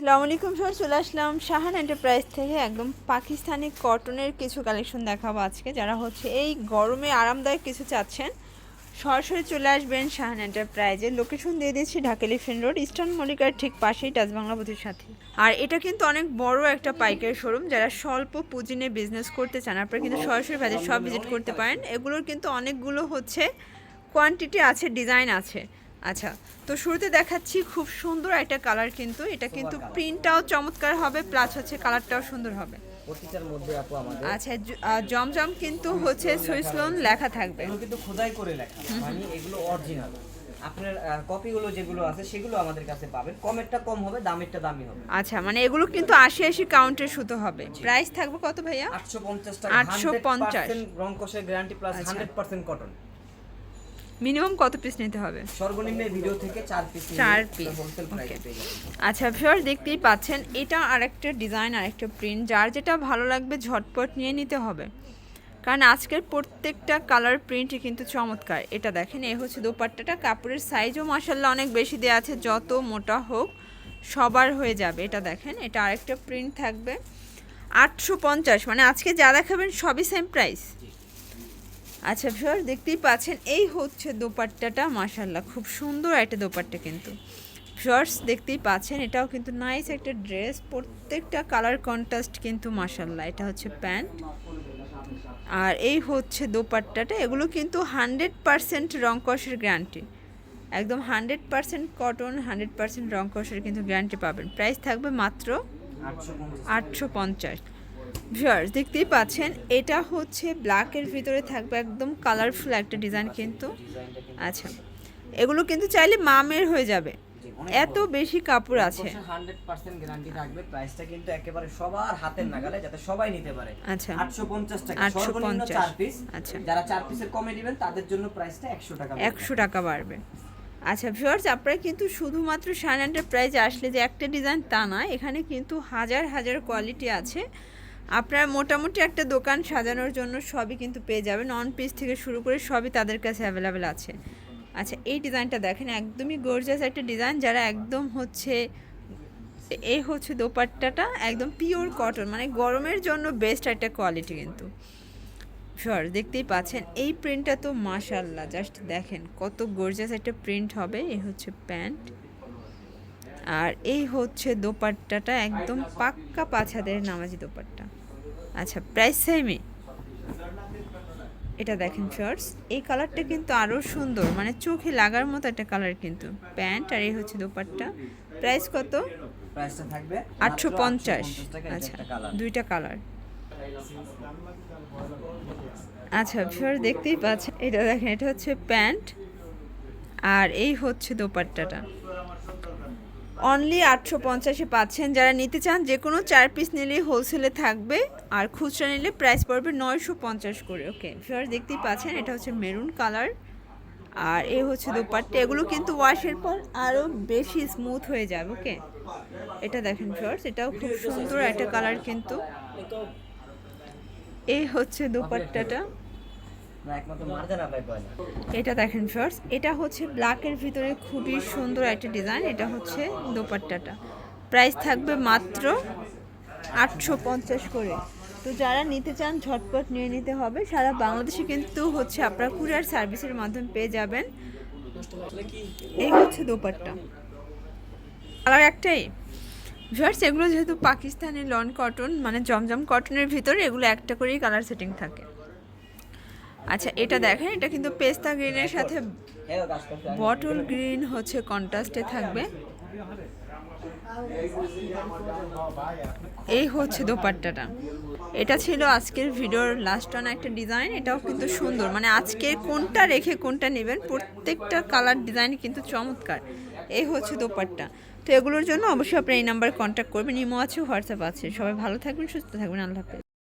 আসসালামু আলাইকুম স্যার চলে আসলাম শাহান এন্টারপ্রাইজ থেকে একদম পাকিস্তানি কটনের কিছু কালেকশন দেখাবো আজকে। যারা হচ্ছে এই গরমে আরামদায়ক কিছু চাচ্ছেন, সরাসরি চলে আসবেন শাহান এন্টারপ্রাইজের লোকেশন দিয়ে দিয়েছি ঢাকা এলিফেন্ট রোড ইস্টার্ন মল্লিকার ঠিক পাশেই টাচ বাংলাবতীর সাথে। আর এটা কিন্তু অনেক বড় একটা পাইকারি শোরুম যারা স্বল্প পুঁজি নিয়ে বিজনেস করতে চান, আপনারা কিন্তু সরাসরি বাজার সব ভিজিট করতে পারেন। এগুলোর কিন্তু অনেকগুলো হচ্ছে কোয়ান্টিটি আছে ডিজাইন আছে। আচ্ছা তো শুরুতে দেখাচ্ছি খুব সুন্দর একটা কালার কিন্তু। এটা কিন্তু প্রিন্টটাও চমৎকার হবে প্লাস হচ্ছে কালারটাও সুন্দর হবে। মধ্যে আপু আমাদের। আচ্ছা জমজম কিন্তু হচ্ছে সুইস লোন লেখা থাকবে। কিন্তু খোদাই করে লেখা। মানে এগুলো অরিজিনাল আপনার কপিগুলো যেগুলো আছে সেগুলো আমাদের কাছে পাবেন। কমেরটা কম হবে দামেরটা দামি হবে। আচ্ছা মানে এগুলো কিন্তু আশি আশি কাউন্টের সুতো হবে। প্রাইস থাকবে কত ভাইয়া? আটশো পঞ্চাশ টাকা 850 রং কষের guarantee plus. Hundred percent cotton minimum কত পিস নিতে হবে? সর্বনিম্ন ভিডিও থেকে চার পিস চার পিস হোলসেল প্রাইসে পেয়ে যাবেন আচ্ছা ভিউয়ার দেখতেই পাচ্ছেন এটা আরেকটা ডিজাইন আরেকটা প্রিন্ট যার যেটা ভালো লাগবে ঝটপট নিয়ে নিতে হবে। কারণ আজকের প্রত্যেকটা কালার প্রিন্টই কিন্তু চমৎকার। এটা দেখেন এ হচ্ছে দোপাট্টাটা। কাপড়ের সাইজও মাসাল্লাহ অনেক বেশি দেওয়া আছে যত মোটা হোক সবার হয়ে যাবে। এটা দেখেন এটা আরেকটা প্রিন্ট থাকবে। আটশো পঞ্চাশ মানে আজকে যা দেখাবেন সবই সেম প্রাইস আচ্ছা ভিউয়ার দেখতেই পাচ্ছেন, এই হচ্ছে দোপাট্টাটা মাসাল্লাহ খুব সুন্দর একটা দোপাট্টা কিন্তু। ভিউয়ার্স, দেখতেই পাচ্ছেন, এটাও কিন্তু নাইস একটা ড্রেস প্রত্যেকটা কালার কন্ট্রাস্ট কিন্তু মাসাল্লাহ এটা হচ্ছে প্যান্ট। আর এই হচ্ছে দোপাট্টাটা, এগুলো কিন্তু হান্ড্রেড পারসেন্ট রংকসের গ্যারান্টি একদম hundred percent cotton hundred percent রংকসের কিন্তু গ্যারান্টি পাবেন। প্রাইস থাকবে মাত্র আটশো পঞ্চাশ। ভিউয়ার্স দেখতেই পাচ্ছেন এটা হচ্ছে ব্ল্যাকের ভিতরে থাকবে একদম কালারফুল একটা ডিজাইন কিন্তু। আচ্ছা এগুলো কিন্তু চাইলে মামের হয়ে যাবে। এত বেশি কাপড় আছে। হান্ড্রেড পার্সেন্ট গ্যারান্টি থাকবে প্রাইসটা কিন্তু একেবারে সবার হাতের নাগালে যাতে সবাই নিতে পারে। আচ্ছা। আটশো পঞ্চাশ টাকা 850 সর্বনিম্ন চার পিস আচ্ছা। যারা চার পিসের কমে দিবেন তাদের জন্য প্রাইসটা একশো টাকা একশো টাকা বাড়বে। আচ্ছা ভিউয়ার্স আপনারা কিন্তু শুধুমাত্র সান এন্টারপ্রাইজে আসলে যে একটা ডিজাইন তা না এখানে কিন্তু হাজার হাজার কোয়ালিটি আছে। আপনারা মোটামুটি একটা দোকান সাজানোর জন্য সবই কিন্তু পেয়ে যাবেন। অন পিস থেকে শুরু করে সবই তাদের কাছে অ্যাভেলেবেল আছে। আচ্ছা এই ডিজাইনটা দেখেন, একদমই গর্জাস একটা ডিজাইন যারা একদম হচ্ছে এই হচ্ছে দোপাট্টাটা একদম পিওর কটন মানে গরমের জন্য বেস্ট একটা কোয়ালিটি কিন্তু। শিওর দেখতেই পাচ্ছেন, এই প্রিন্টটা তো মাশাল্লাহ জাস্ট দেখেন কত গর্জাস একটা প্রিন্ট হবে এই হচ্ছে প্যান্ট আর এই হচ্ছে দোপাট্টাটা একদম পাক্কা পাছাদের নামাজি দোপাট্টা। আচ্ছা প্রাইস সেমই এটা দেখেন শর্টস এই কালারটা কিন্তু আরও সুন্দর মানে চোখে লাগার মতো একটা কালার কিন্তু। প্যান্ট আর এই হচ্ছে দোপাট্টা। প্রাইস কত? আটশো পঞ্চাশ। আচ্ছা দুইটা কালার আচ্ছা ভিউয়ার দেখতেই পাচ্ছেন এটা দেখেন এটা হচ্ছে প্যান্ট আর এই হচ্ছে দোপাট্টাটা। অনলি আটশো পঞ্চাশে পাচ্ছেন। যারা নিতে চান, যে কোনো চার পিস নিলেই হোলসেলে থাকবে। আর খুচরা নিলে প্রাইস পড়বে নয়শো পঞ্চাশ করে। ওকে ভিউয়ার দেখতেই পাচ্ছেন, এটা হচ্ছে মেরুন কালার আর এ হচ্ছে দোপাট্টা। এগুলো কিন্তু ওয়াশের পর আরও বেশি স্মুথ হয়ে যাবে ওকে এটা দেখেন ভিউয়ার্স এটাও খুব সুন্দর একটা কালার কিন্তু। এ হচ্ছে দোপাট্টাটা। এটা দেখেন শর্টস এটা হচ্ছে ব্ল্যাকের ভিতরে খুবই সুন্দর একটা ডিজাইন এটা হচ্ছে দোপাট্টাটা। প্রাইস থাকবে মাত্র আটশো পঞ্চাশ করে। তো যারা নিতে চান, ঝটপট নিয়ে নিতে হবে। সারা বাংলাদেশে কিন্তু হচ্ছে আপনারা কুরিয়ার সার্ভিসের মাধ্যমে পেয়ে যাবেন। এই হচ্ছে দোপাট্টা। কালার একটাই ভিউয়ার্স এগুলো যেহেতু পাকিস্তানি লন কটন মানে জমজম কটনের ভিতরে এগুলো একটা করেই কালার সেটিং থাকে। আচ্ছা এটা দেখেন, এটা কিন্তু পেস্তা গ্রিনের সাথে বটল গ্রিন হচ্ছে কন্ট্রাস্টে থাকবে। এই হচ্ছে দোপাট্টাটা। এটা ছিল আজকের ভিডিওর লাস্ট অন একটা ডিজাইন এটাও কিন্তু সুন্দর। মানে আজকে কোনটা রেখে কোনটা নেবেন, প্রত্যেকটা কালার ডিজাইন কিন্তু চমৎকার। এই হচ্ছে দোপাট্টা। তো এগুলোর জন্য অবশ্যই আপনি এই নাম্বারে কন্ট্যাক্ট করবেন। ইমো আছে, হোয়াটসঅ্যাপ আছে। সবাই ভালো থাকবেন, সুস্থ থাকবেন। আল্লাহ হাফেজ।